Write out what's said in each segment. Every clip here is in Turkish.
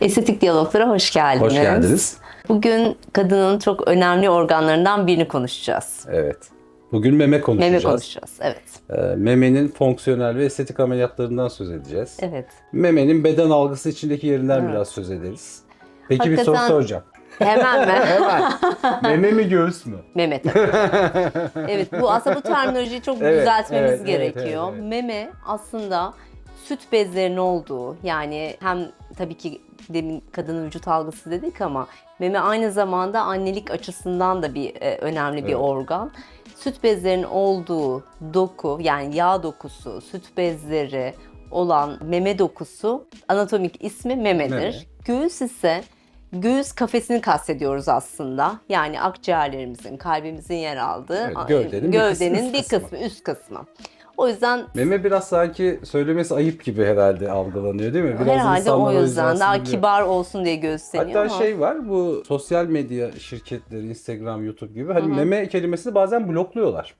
Estetik diyaloglara hoş geldiniz. Hoş geldiniz. Bugün kadının çok önemli organlarından birini konuşacağız. Evet. Bugün meme konuşacağız. Meme konuşacağız. Evet. Ee, memenin fonksiyonel ve estetik ameliyatlarından söz edeceğiz. Evet. Memenin beden algısı içindeki yerinden biraz söz ederiz. Peki bir soru Hakikaten- soracağım. Hemen mi? Hemen. meme mi göğüs mü? Meme tabii. evet bu aslında bu terminolojiyi çok Evet, düzeltmemiz evet, evet, gerekiyor. evet, evet. Meme aslında süt bezlerinin olduğu yani hem tabii ki demin kadının vücut algısı dedik ama meme aynı zamanda annelik açısından da bir e, önemli bir Evet. organ. Süt bezlerinin olduğu doku yani yağ dokusu, süt bezleri olan meme dokusu anatomik ismi memedir. Meme. Göğüs ise göğüs kafesini kastediyoruz aslında. Yani akciğerlerimizin, kalbimizin yer aldığı Evet, gövdenin bir gövdenin kısmı, bir kısmı. kısmı, üst kısmı. O yüzden Meme biraz sanki söylemesi ayıp gibi herhalde algılanıyor değil mi? Biraz herhalde o yüzden daha sinirliyor. kibar olsun diye gösteriyor Hatta ama şey var bu sosyal medya şirketleri Instagram, YouTube gibi hani meme kelimesini bazen blokluyorlar.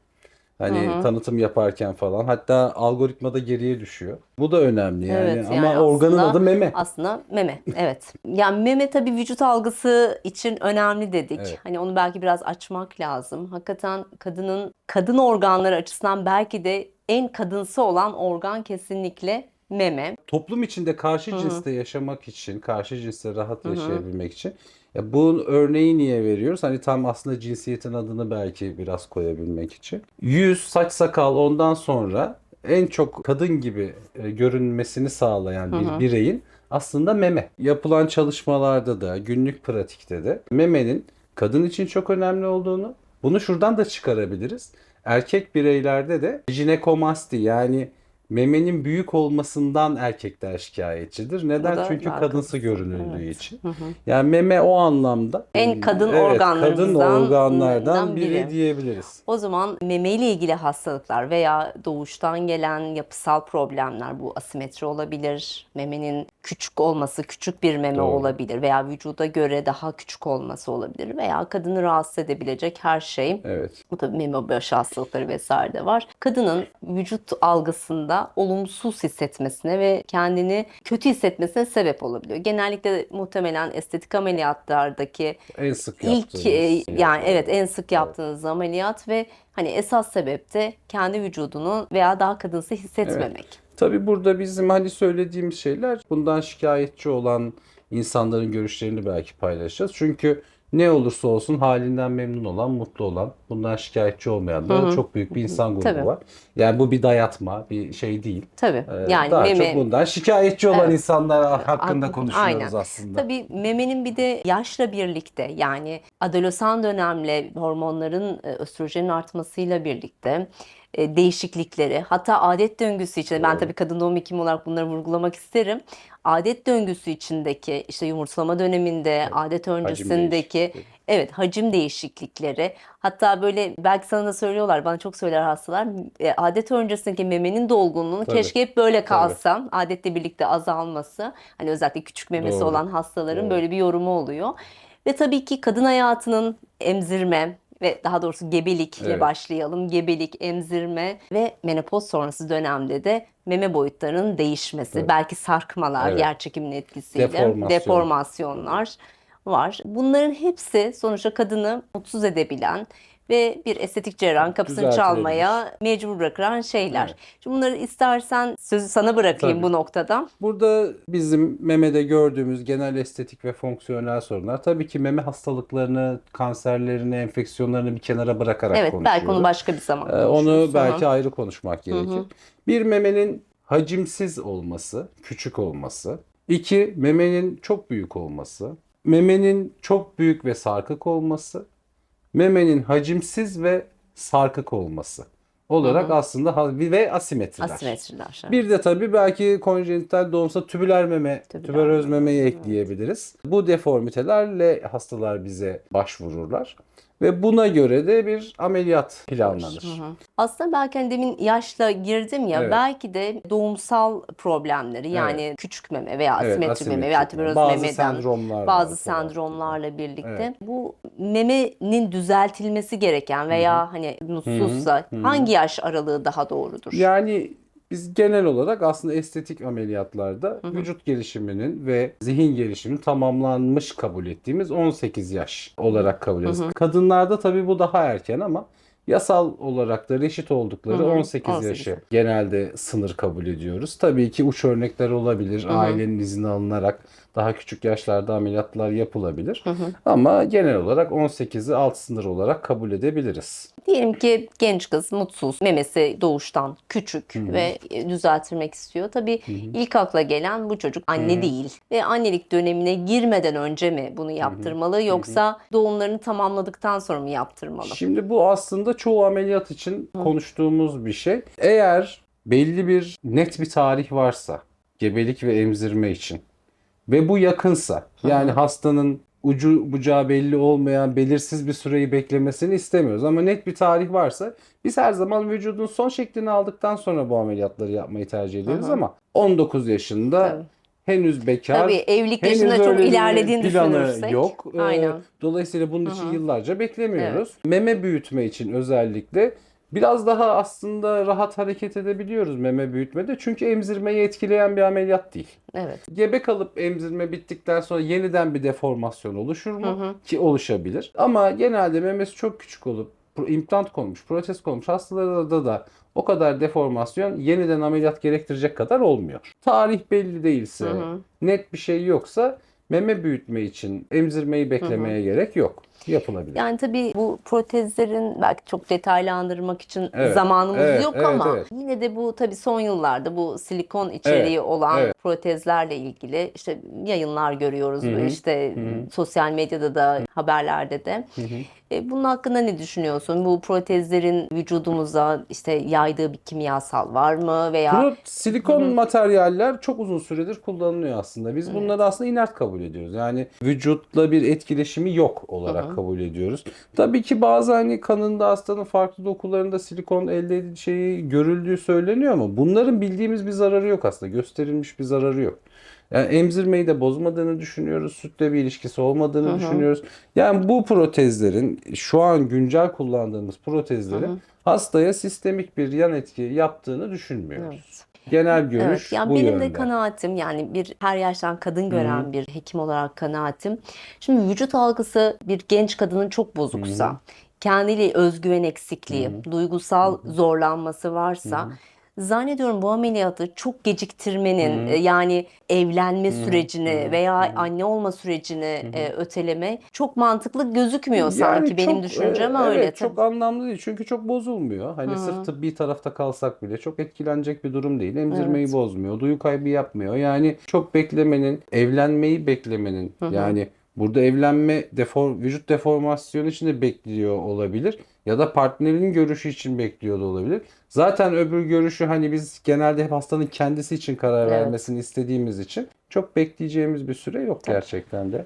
Hani tanıtım yaparken falan hatta algoritmada geriye düşüyor. Bu da önemli yani, Evet, ama yani organın aslında- adı meme. Aslında meme, evet. Yani meme tabii vücut algısı için önemli dedik. Evet. Hani onu belki biraz açmak lazım. Hakikaten kadının kadın organları açısından belki de en kadınsı olan organ kesinlikle meme. Toplum içinde karşı cinste yaşamak için, karşı cinsle rahat yaşayabilmek için ya bunun örneği niye veriyoruz? Hani tam aslında cinsiyetin adını belki biraz koyabilmek için. Yüz, saç, sakal ondan sonra en çok kadın gibi e, görünmesini sağlayan bir bireyin aslında meme. Yapılan çalışmalarda da, günlük pratikte de memenin kadın için çok önemli olduğunu, bunu şuradan da çıkarabiliriz. Erkek bireylerde de jinekomasti yani memenin büyük olmasından erkekler şikayetçidir. Neden? da Çünkü kadınsı görünüldüğü evet. için. Yani meme o anlamda En kadın evet, kadın organlarımızdan organlardan biri, biri. diyebiliriz. O zaman meme ile ilgili hastalıklar veya doğuştan gelen yapısal problemler bu asimetri olabilir. Memenin küçük olması, küçük bir meme Doğru. olabilir veya vücuda göre daha küçük olması olabilir veya kadını rahatsız edebilecek her şey. Evet. Bu tabii meme başı hastalıkları vesaire de var. Kadının vücut algısında olumsuz hissetmesine ve kendini kötü hissetmesine sebep olabiliyor. Genellikle muhtemelen estetik ameliyatlardaki En sık İlk e, yani evet en sık yaptığınız ameliyat ve hani esas sebep de kendi vücudunu veya daha kadınsı hissetmemek. Tabii burada bizim hani söylediğimiz şeyler bundan şikayetçi olan insanların görüşlerini belki paylaşacağız. Çünkü ne olursa olsun halinden memnun olan, mutlu olan, bundan şikayetçi olmayan da çok büyük bir insan grubu Tabii. var. Yani bu bir dayatma, bir şey değil. Tabii. Ee, yani daha meme çok bundan şikayetçi olan Evet. insanlar hakkında Ak- konuşuyoruz Aynen. aslında. Tabii memenin bir de yaşla birlikte yani adolesan dönemle hormonların e, östrojenin artmasıyla birlikte e, değişiklikleri hatta adet döngüsü içinde ben tabii kadın doğum hekimi olarak bunları vurgulamak isterim. Adet döngüsü içindeki işte yumurtlama döneminde, adet öncesindeki değişiklikleri. evet hacim değişiklikleri hatta böyle belki sana da söylüyorlar bana çok söyler hastalar e, adet öncesindeki memenin dolgunluğunu Tabii. keşke hep böyle kalsam adetle birlikte azalması hani özellikle küçük memesi Doğru. olan hastaların Doğru. böyle bir yorumu oluyor. Ve tabii ki kadın hayatının emzirme ve daha doğrusu gebelikle Evet. başlayalım. Gebelik, emzirme ve menopoz sonrası dönemde de meme boyutlarının değişmesi, Evet. belki sarkmalar, Evet. yer çekiminin etkisiyle Deformasyon. deformasyonlar var. Bunların hepsi sonuçta kadını mutsuz edebilen ve bir estetik cerrahın kapısını çalmaya mecbur bırakan şeyler. Evet. Şimdi bunları istersen sözü sana bırakayım Tabii. bu noktada. Burada bizim memede gördüğümüz genel estetik ve fonksiyonel sorunlar tabii ki meme hastalıklarını, kanserlerini, enfeksiyonlarını bir kenara bırakarak Evet belki onu konuşuyoruz. başka bir zaman Ee. Onu Hı belki hı. ayrı konuşmak gerekir. Bir memenin hacimsiz olması, küçük olması. İki, memenin çok büyük olması. Memenin çok büyük ve sarkık olması. Memenin hacimsiz ve sarkık olması olarak aslında ha- ve asimetriler. asimetriler. evet. Bir de tabii belki konjenital doğumsal tübüler meme, Tübüler tüberöz memeyi ekleyebiliriz. Bu deformitelerle hastalar bize başvururlar. Ve buna göre de bir ameliyat planlanır. Aslında belki hani demin yaşla girdim ya Evet. belki de doğumsal problemleri yani küçük meme veya Evet, asimetri asimetrik meme veya meme. tüberöz Bazı memeden sendromlar bazı var sendromlarla birlikte Evet. bu memenin düzeltilmesi gereken veya hani mutsuzsa hangi yaş aralığı daha doğrudur? Yani Biz genel olarak aslında estetik ameliyatlarda vücut gelişiminin ve zihin gelişiminin tamamlanmış kabul ettiğimiz 18 yaş olarak kabul ediyoruz. Kadınlarda tabii bu daha erken ama yasal olarak da reşit oldukları Hı hı, 18, 18. yaşı genelde sınır kabul ediyoruz. Tabii ki uç örnekler olabilir. Ailenin izni alınarak daha küçük yaşlarda ameliyatlar yapılabilir. Ama genel olarak 18'i alt sınır olarak kabul edebiliriz. Diyelim ki genç kız mutsuz, memesi doğuştan küçük ve düzelttirmek istiyor. Tabii ilk akla gelen bu çocuk anne değil ve annelik dönemine girmeden önce mi bunu yaptırmalı yoksa doğumlarını tamamladıktan sonra mı yaptırmalı? Şimdi bu aslında çoğu ameliyat için konuştuğumuz bir şey. Eğer belli bir net bir tarih varsa gebelik ve emzirme için ve bu yakınsa yani hastanın ucu bucağı belli olmayan belirsiz bir süreyi beklemesini istemiyoruz. Ama net bir tarih varsa biz her zaman vücudun son şeklini aldıktan sonra bu ameliyatları yapmayı tercih ederiz ama 19 yaşında Tabii. henüz bekar Tabii evlilik yaşında çok ilerlediğini planı düşünürsek. yok. Ee, Aynen. Dolayısıyla bunun için yıllarca beklemiyoruz. Meme büyütme için özellikle biraz daha aslında rahat hareket edebiliyoruz meme büyütmede. Çünkü emzirmeyi etkileyen bir ameliyat değil. Evet. Gebe kalıp emzirme bittikten sonra yeniden bir deformasyon oluşur mu? Ki oluşabilir. Ama genelde memesi çok küçük olup implant konmuş, protez konmuş hastalarda da o kadar deformasyon yeniden ameliyat gerektirecek kadar olmuyor. Tarih belli değilse, net bir şey yoksa meme büyütme için emzirmeyi beklemeye gerek yok. Yapılabilir. Yani tabii bu protezlerin belki çok detaylandırmak için Evet, zamanımız evet, yok evet, ama evet. yine de bu tabii son yıllarda bu silikon içeriği Evet, olan evet. protezlerle ilgili işte yayınlar görüyoruz işte sosyal medyada da haberlerde de. E, bunun hakkında ne düşünüyorsun? Bu protezlerin vücudumuza işte yaydığı bir kimyasal var mı veya Pro- silikon materyaller çok uzun süredir kullanılıyor aslında. Biz bunları aslında inert kabul ediyoruz. Yani vücutla bir etkileşimi yok olarak kabul ediyoruz. Tabii ki bazı hani kanında hastanın farklı dokularında silikon elde şeyi görüldüğü söyleniyor ama bunların bildiğimiz bir zararı yok aslında. Gösterilmiş bir zararı yok. Yani emzirmeyi de bozmadığını düşünüyoruz. Sütle bir ilişkisi olmadığını düşünüyoruz. Yani bu protezlerin şu an güncel kullandığımız protezlerin hastaya sistemik bir yan etki yaptığını düşünmüyoruz. Genel görüş Evet, yani bu benim yönde. de kanaatim yani bir her yaştan kadın gören bir hekim olarak kanaatim. Şimdi vücut algısı bir genç kadının çok bozuksa, kendiyle özgüven eksikliği, duygusal zorlanması varsa zannediyorum bu ameliyatı çok geciktirmenin e, yani evlenme sürecini veya anne olma sürecini e, öteleme çok mantıklı gözükmüyor sanki benim çok, düşüncem e, öyle. Evet çok anlamlı değil. Çünkü çok bozulmuyor. Hani sırf tıbbi tarafta kalsak bile çok etkilenecek bir durum değil. Emzirmeyi bozmuyor. Duyu kaybı yapmıyor. Yani çok beklemenin, evlenmeyi beklemenin yani burada evlenme defor, vücut deformasyonu için de bekliyor olabilir. Ya da partnerinin görüşü için bekliyor da olabilir. Zaten öbür görüşü hani biz genelde hep hastanın kendisi için karar Evet. vermesini istediğimiz için çok bekleyeceğimiz bir süre yok gerçekten de.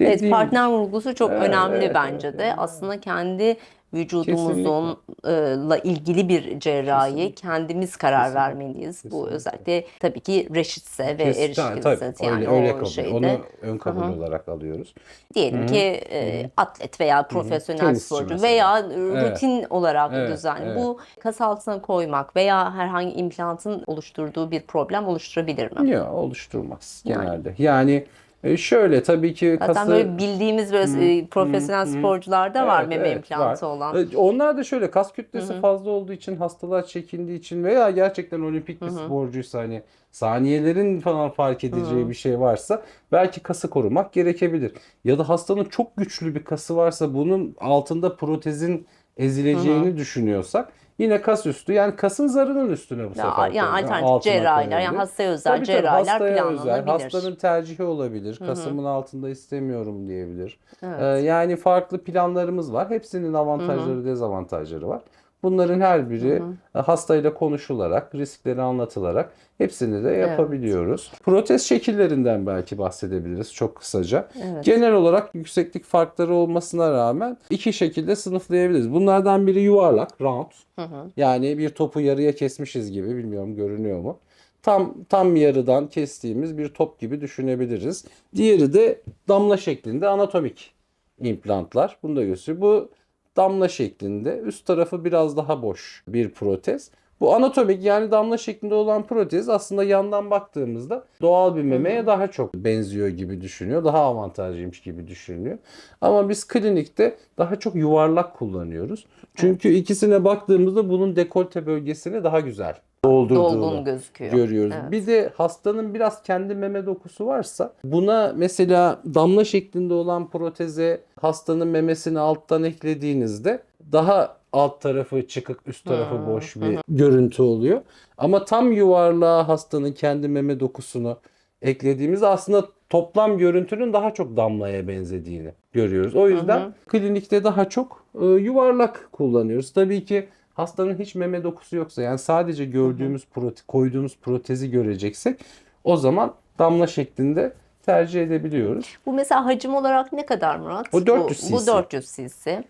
Evet, Dediğim- partner vurgusu çok Evet, önemli evet, bence evet, de. evet. Aslında kendi vücudumuzun e, la ilgili bir cerrahiye kendimiz karar vermeliyiz. Bu Kesinlikle. özellikle tabii ki reşitse ve tabii, yani öyle, öyle o kabul. şeyde. Onu ön kabul olarak alıyoruz. Diyelim ki e, atlet veya profesyonel Tenisçi sporcu veya e, rutin olarak Evet, düzenli. evet. Bu kas altına koymak veya herhangi implantın oluşturduğu bir problem oluşturabilir mi? Yok oluşturmaz genelde. Yani e, şöyle tabii ki Zaten kası böyle bildiğimiz böyle e, profesyonel sporcularda var Evet, meme evet, implantı var. olan. E, Onlar da şöyle kas kütlesi fazla olduğu için hastalar çekindiği için veya gerçekten olimpik bir sporcuysa hani saniyelerin falan fark edeceği bir şey varsa belki kası korumak gerekebilir. Ya da hastanın çok güçlü bir kası varsa bunun altında protezin ezileceğini düşünüyorsak yine kas üstü yani kasın zarının üstüne bu Ya, sefer yani alternatif cerrahiler, yani hastaya özel Tabii tabii, cerrahiler hastaya özel, hastanın tercihi olabilir. Kasımın altında istemiyorum diyebilir. Evet. Ee, yani farklı planlarımız var. Hepsinin avantajları, dezavantajları var. Bunların her biri e, hastayla konuşularak, riskleri anlatılarak hepsini de yapabiliyoruz. Protez şekillerinden belki bahsedebiliriz çok kısaca. Evet. Genel olarak yükseklik farkları olmasına rağmen iki şekilde sınıflayabiliriz. Bunlardan biri yuvarlak, round. Yani bir topu yarıya kesmişiz gibi bilmiyorum görünüyor mu? Tam tam yarıdan kestiğimiz bir top gibi düşünebiliriz. Diğeri de damla şeklinde anatomik implantlar. Bunu da gösteriyor. Bu damla şeklinde üst tarafı biraz daha boş bir protez. Bu anatomik yani damla şeklinde olan protez aslında yandan baktığımızda doğal bir memeye daha çok benziyor gibi düşünüyor. Daha avantajlıymış gibi düşünülüyor. Ama biz klinikte daha çok yuvarlak kullanıyoruz. Çünkü ikisine baktığımızda bunun dekolte bölgesini daha güzel doldurduğunu Dolgun gözüküyor. görüyoruz. Evet. Bir de hastanın biraz kendi meme dokusu varsa buna mesela damla şeklinde olan proteze hastanın memesini alttan eklediğinizde daha alt tarafı çıkık üst tarafı Hmm, boş bir görüntü oluyor. Ama tam yuvarlığa hastanın kendi meme dokusunu eklediğimizde aslında toplam görüntünün daha çok damlaya benzediğini görüyoruz. O yüzden Hı hı. klinikte daha çok e, yuvarlak kullanıyoruz. Tabii ki hastanın hiç meme dokusu yoksa yani sadece gördüğümüz prote koyduğumuz protezi göreceksek o zaman damla şeklinde tercih edebiliyoruz. Bu mesela hacim olarak ne kadar Murat? Bu 400 Bu, bu cc. 400 cc.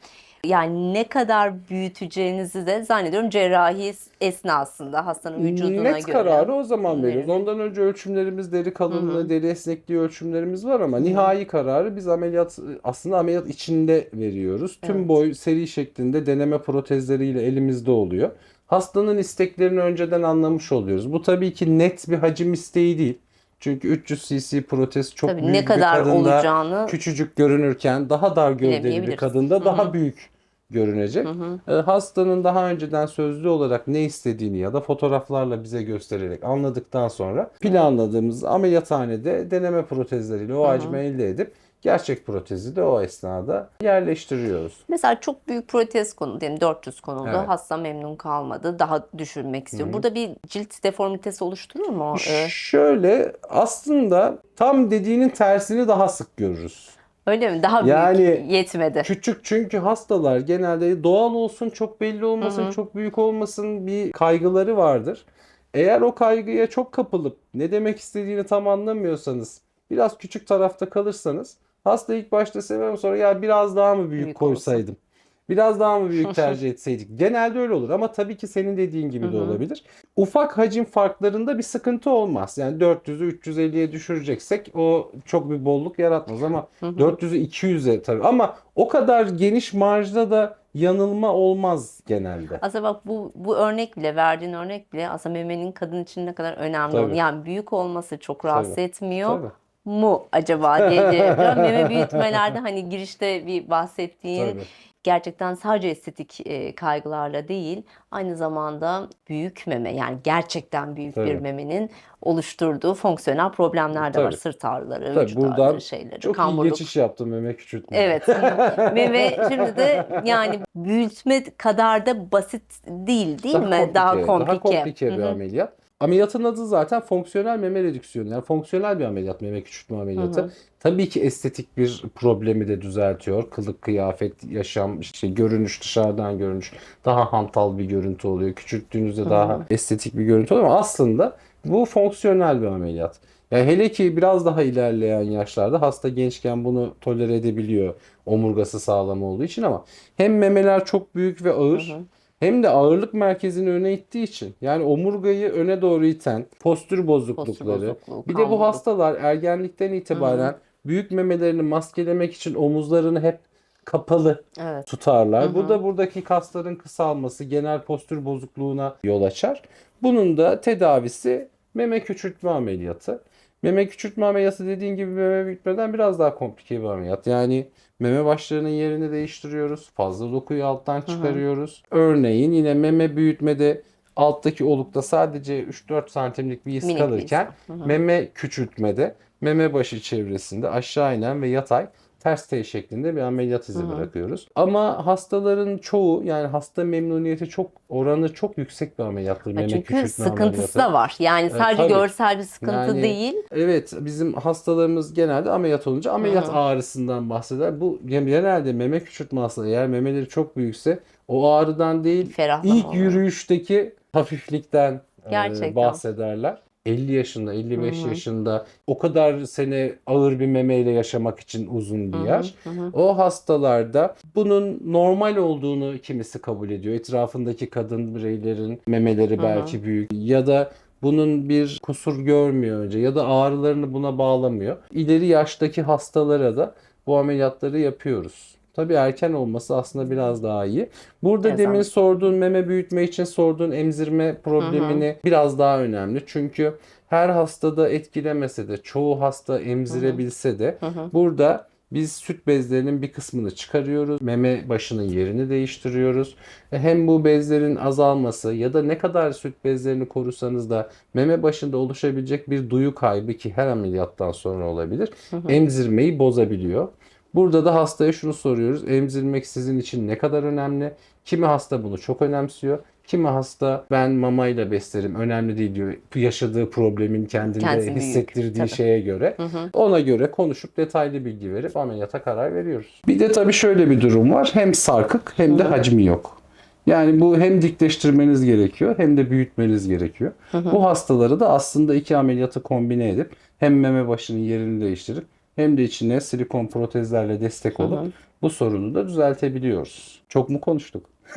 Yani ne kadar büyüteceğinizi de zannediyorum cerrahi esnasında hastanın vücuduna Net göre. kararı o zaman veriyoruz. Ondan önce ölçümlerimiz, deri kalınlığı, deri esnekliği ölçümlerimiz var ama nihai kararı biz ameliyat aslında ameliyat içinde veriyoruz. Tüm Evet. boy seri şeklinde deneme protezleriyle elimizde oluyor. Hastanın isteklerini önceden anlamış oluyoruz. Bu tabii ki net bir hacim isteği değil. Çünkü 300 cc protez çok Tabii büyük ne bir kadar kadında olacağını küçücük görünürken daha dar gövdeli bir kadında Hı daha büyük görünecek. Hı hı. E, Hastanın daha önceden sözlü olarak ne istediğini ya da fotoğraflarla bize göstererek anladıktan sonra planladığımız ameliyathanede deneme protezleriyle o hacmi elde edip gerçek protezi de o esnada yerleştiriyoruz. Mesela çok büyük protez konu diyelim 400 konuldu. Evet. Hasta memnun kalmadı. Daha düşürmek istiyor. Burada bir cilt deformitesi oluşturur mu? Ee, Şöyle aslında tam dediğinin tersini daha sık görürüz. öyle mi? Daha büyük Yani- yetmedi. Küçük çünkü hastalar genelde doğal olsun, çok belli olmasın, çok büyük olmasın bir kaygıları vardır. Eğer o kaygıya çok kapılıp ne demek istediğini tam anlamıyorsanız, biraz küçük tarafta kalırsanız hasta ilk başta sever sonra ya biraz daha mı büyük, Büyük koysaydım? Biraz daha mı büyük tercih etseydik? Genelde öyle olur ama tabii ki senin dediğin gibi de Hı olabilir. Ufak hacim farklarında bir sıkıntı olmaz. Yani 400'ü 350'ye düşüreceksek o çok bir bolluk yaratmaz ama 400'ü 200'e tabii ama o kadar geniş marjda da yanılma olmaz genelde. Aslında bak bu bu örnek bile verdiğin örnek bile aslında memenin kadın için ne kadar önemli Tabii. Yani büyük olması çok rahatsız Tabii. etmiyor Tabii. Mu acaba diye yapıyorum. Meme büyütmelerde hani girişte bir bahsettiğin Tabii. gerçekten sadece estetik e, kaygılarla değil aynı zamanda büyük meme yani gerçekten büyük bir Tabii. memenin oluşturduğu fonksiyonel problemler de var. Tabii. Sırt ağrıları, Tabii vücut buradan ağrıları, şeyleri, Çok iyi kamburluk. geçiş yaptım meme küçültme. Evet. Meme şimdi de yani büyütme kadar da basit değil değil mi? Daha komplike. Daha komplike bir Hı hı. ameliyat. Ameliyatın adı zaten fonksiyonel meme redüksiyonu. Yani fonksiyonel bir ameliyat meme küçültme ameliyatı. Hı hı. Tabii ki estetik bir problemi de düzeltiyor. Kılık, kıyafet, yaşam, işte görünüş, dışarıdan görünüş daha hantal bir görüntü oluyor. Küçülttüğünüzde daha estetik bir görüntü oluyor ama aslında bu fonksiyonel bir ameliyat. Yani hele ki biraz daha ilerleyen yaşlarda hasta gençken bunu tolere edebiliyor omurgası sağlam olduğu için ama hem memeler çok büyük ve ağır Hı hı. Hem de ağırlık merkezini öne ittiği için yani omurgayı öne doğru iten postür bozuklukları bozukluğu, bir de bu hastalar ergenlikten itibaren büyük memelerini maskelemek için omuzlarını hep kapalı Evet. tutarlar. Hı Bu hı. da buradaki kasların kısalması, genel postür bozukluğuna yol açar. Bunun da tedavisi meme küçültme ameliyatı. Meme küçültme ameliyatı dediğin gibi meme büyütmeden biraz daha komplike bir ameliyat. Yani meme başlarının yerini değiştiriyoruz. Fazla dokuyu alttan çıkarıyoruz. Örneğin yine meme büyütmede alttaki olukta sadece 3-4 santimlik bir iz Minik bir iz. kalırken meme küçültmede meme başı çevresinde aşağı inen ve yatay ters T şeklinde bir ameliyat izi bırakıyoruz. Ama hastaların çoğu yani hasta memnuniyeti çok oranı çok yüksek bir ameliyattır meme Çünkü sıkıntısı ameliyatı. da var. Yani sadece tabii. görsel bir sıkıntı Yani- değil. Evet bizim hastalarımız genelde ameliyat olunca ameliyat ağrısından bahseder. Bu genelde meme küçültme hastaları eğer memeleri çok büyükse o ağrıdan değil Ferahlama ilk oluyor. yürüyüşteki hafiflikten e, Gerçekten. bahsederler. 50 yaşında, 55 Hı hı. yaşında o kadar sene ağır bir memeyle yaşamak için uzun bir Hı hı, yaş. hı hı. O hastalarda bunun normal olduğunu kimisi kabul ediyor. Etrafındaki kadın bireylerin memeleri belki büyük ya da bunun bir kusur görmüyor önce ya da ağrılarını buna bağlamıyor. İleri yaştaki hastalara da bu ameliyatları yapıyoruz. Tabii erken olması aslında biraz daha iyi. Burada Evet, demin sorduğun meme büyütme için sorduğun emzirme problemini biraz daha önemli. Çünkü her hastada etkilemese de çoğu hasta emzirebilse de burada biz süt bezlerinin bir kısmını çıkarıyoruz. Meme başının yerini değiştiriyoruz. E, Hem bu bezlerin azalması ya da ne kadar süt bezlerini korusanız da meme başında oluşabilecek bir duyu kaybı ki her ameliyattan sonra olabilir. Emzirmeyi bozabiliyor. Burada da hastaya şunu soruyoruz. Emzirmek sizin için ne kadar önemli? Kimi hasta bunu çok önemsiyor. Kimi hasta ben mamayla beslerim önemli değil diyor. Yaşadığı problemin kendinde Kendisi büyük, hissettirdiği tabii. şeye göre. Ona göre konuşup detaylı bilgi verip ameliyata karar veriyoruz. Bir de tabii şöyle bir durum var. Hem sarkık hem de hacmi yok. Yani bu hem dikleştirmeniz gerekiyor hem de büyütmeniz gerekiyor. Bu hastaları da aslında iki ameliyatı kombine edip hem meme başının yerini değiştirip hem de içine silikon protezlerle destek olup bu sorunu da düzeltebiliyoruz. Çok mu konuştuk?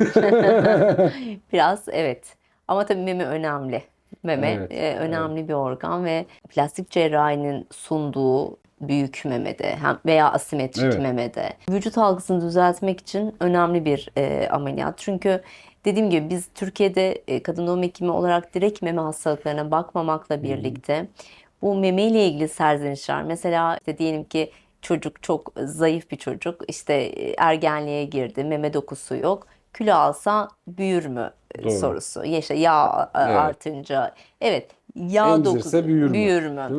Biraz evet. Ama tabii meme önemli. Meme Evet, e, önemli bir organ ve plastik cerrahinin sunduğu büyük memede hem veya asimetrik Evet. memede vücut algısını düzeltmek için önemli bir e, ameliyat. Çünkü dediğim gibi biz Türkiye'de e, kadın doğum hekimi olarak direkt meme hastalıklarına bakmamakla birlikte bu meme ile ilgili serzenişler mesela işte diyelim ki çocuk çok zayıf bir çocuk işte e, ergenliğe girdi meme dokusu yok kilo alsa büyür mü e, Doğru. sorusu. Ya işte yağ e, Evet. artınca evet yağ Emzirse dokusu büyür mü? büyür mü?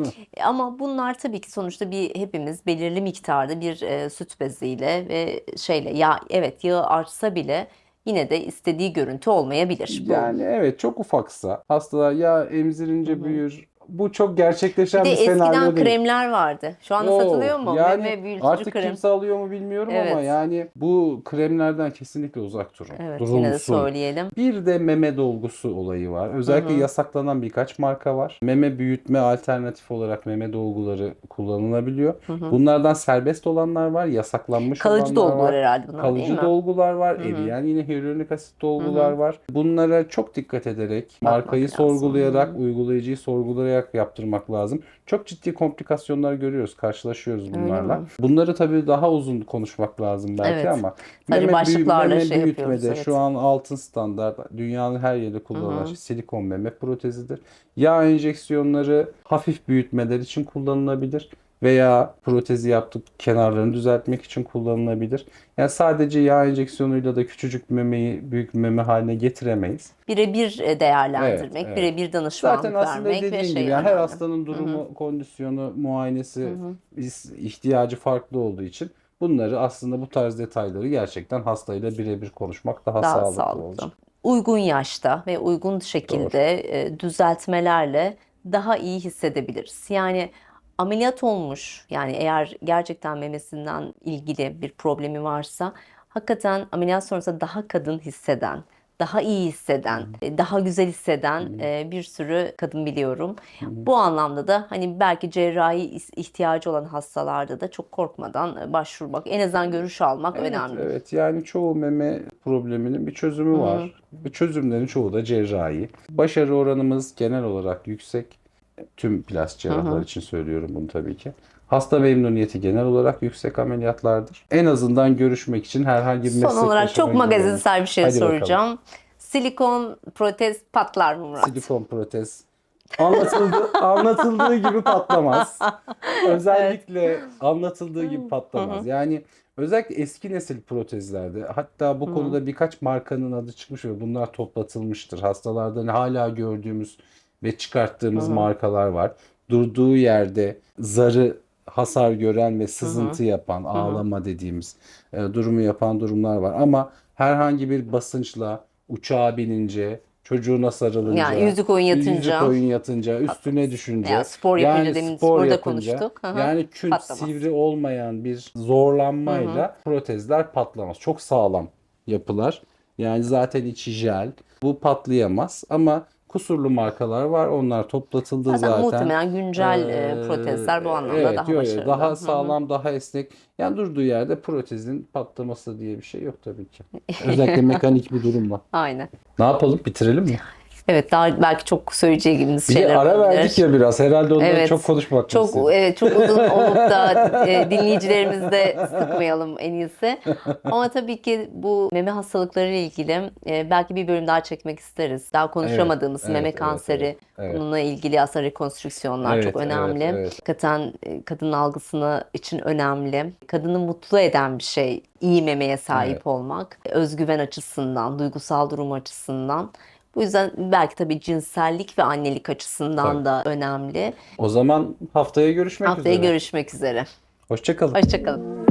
Ama bunlar tabii ki sonuçta bir hepimiz belirli miktarda bir e, süt beziyle ve şeyle ya evet yağı artsa bile yine de istediği görüntü olmayabilir. Bu. Yani evet çok ufaksa hastalar ya emzirince büyür. Bu çok gerçekleşen bir bir senaryo eskiden değil. kremler vardı. Şu anda Oo, satılıyor mu? Yani Meme büyütücü artık krem. kimse alıyor mu bilmiyorum ama Evet. yani bu kremlerden kesinlikle uzak durun. Evet yine de Durulsun. söyleyelim. Bir de meme dolgusu olayı var. Özellikle yasaklanan birkaç marka var. Meme büyütme alternatif olarak meme dolguları kullanılabiliyor. Bunlardan serbest olanlar var, yasaklanmış Kalıcı olanlar dolgular var. herhalde bunlar değil Kalıcı mi? dolgular var, eriyen yine hyaluronik asit dolgular var. Bunlara çok dikkat ederek, markayı lazım. sorgulayarak, uygulayıcıyı sorgulayarak yaptırmak lazım. Çok ciddi komplikasyonlar görüyoruz, karşılaşıyoruz bunlarla. Bunları tabii daha uzun konuşmak lazım belki Evet. ama Sadece meme, büyü- başlıklarla meme şey büyütmede evet. şu an altın standart dünyanın her yerinde kullanılan şey silikon meme protezidir. Yağ enjeksiyonları hafif büyütmeler için kullanılabilir veya protezi yaptık kenarlarını düzeltmek için kullanılabilir. Yani sadece yağ enjeksiyonuyla da küçücük memeyi büyük meme haline getiremeyiz. Birebir e, değerlendirmek, Evet, evet. birebir danışmanlık Zaten aslında vermek ve dediğin şey gibi yani her hastanın durumu, kondisyonu, muayenesi, is- ihtiyacı farklı olduğu için bunları aslında bu tarz detayları gerçekten hastayla birebir konuşmak daha, daha sağlıklı, sağlıklı. olacak. Uygun yaşta ve uygun şekilde e, düzeltmelerle daha iyi hissedebiliriz. Yani ameliyat olmuş yani eğer gerçekten memesinden ilgili bir problemi varsa hakikaten ameliyat sonrasında daha kadın hisseden, daha iyi hisseden, e, daha güzel hisseden e, bir sürü kadın biliyorum. Bu anlamda da hani belki cerrahi ihtiyacı olan hastalarda da çok korkmadan e, başvurmak, en azından görüş almak Evet, önemli. evet yani çoğu meme probleminin bir çözümü var. Bu çözümlerin çoğu da cerrahi. Başarı oranımız genel olarak yüksek. Tüm plastik cerrahlar için söylüyorum bunu tabii ki. Hasta memnuniyeti genel olarak yüksek ameliyatlardır. En azından görüşmek için herhangi bir Son meslektaşıma olarak çok magazinsel bir şey Hadi bakalım. soracağım. Silikon protez patlar mı Murat? Silikon protez. Anlatıldı, anlatıldığı gibi patlamaz. Özellikle anlatıldığı gibi patlamaz. Yani özellikle eski nesil protezlerde hatta bu konuda birkaç markanın adı çıkmış ve bunlar toplatılmıştır. Hastalarda hani hala gördüğümüz ve çıkarttığımız markalar var. Durduğu yerde zarı hasar gören ve sızıntı yapan, ağlama dediğimiz e, durumu yapan durumlar var. Ama herhangi bir basınçla uçağa binince, çocuğuna sarılınca, Yani yüzük oyun yatınca. yüzük oyun yatınca, üstüne düşünce, Ya spor yapınca yani demin spor sporda yapınca, konuştuk. Hı. yani Patlamaz. sivri olmayan bir zorlanmayla protezler patlamaz. Çok sağlam yapılar. Yani zaten içi jel. Bu patlayamaz ama kusurlu markalar var. Onlar toplatıldı Zaten, zaten. muhtemelen güncel e, Ee, protezler bu anlamda evet, daha yo, yo, başarılı. Daha sağlam, daha esnek. Yani durduğu yerde protezin patlaması diye bir şey yok tabii ki. Özellikle mekanik bir durumla. Aynen. Ne yapalım? Bitirelim mi? Evet daha belki çok söyleyeceğimiz Bir şeyler de ara olabilir. verdik ya biraz. Herhalde ondan Evet. çok konuşmak Çok istedim. evet çok uzun olup da e, dinleyicilerimizi de sıkmayalım en iyisi. Ama tabii ki bu meme hastalıkları ile ilgili e, belki bir bölüm daha çekmek isteriz. Daha konuşamadığımız evet, meme evet, kanseri evet, evet. bununla ilgili aslında rekonstrüksiyonlar Evet, çok önemli. evet, evet. Hakikaten e, kadının algısını için önemli. Kadını mutlu eden bir şey iyi memeye sahip Evet. olmak. Özgüven açısından, duygusal durum açısından. Bu yüzden belki tabii cinsellik ve annelik açısından Tabii. da önemli. O zaman haftaya görüşmek Haftaya üzere. görüşmek üzere. Hoşçakalın. Hoşçakalın.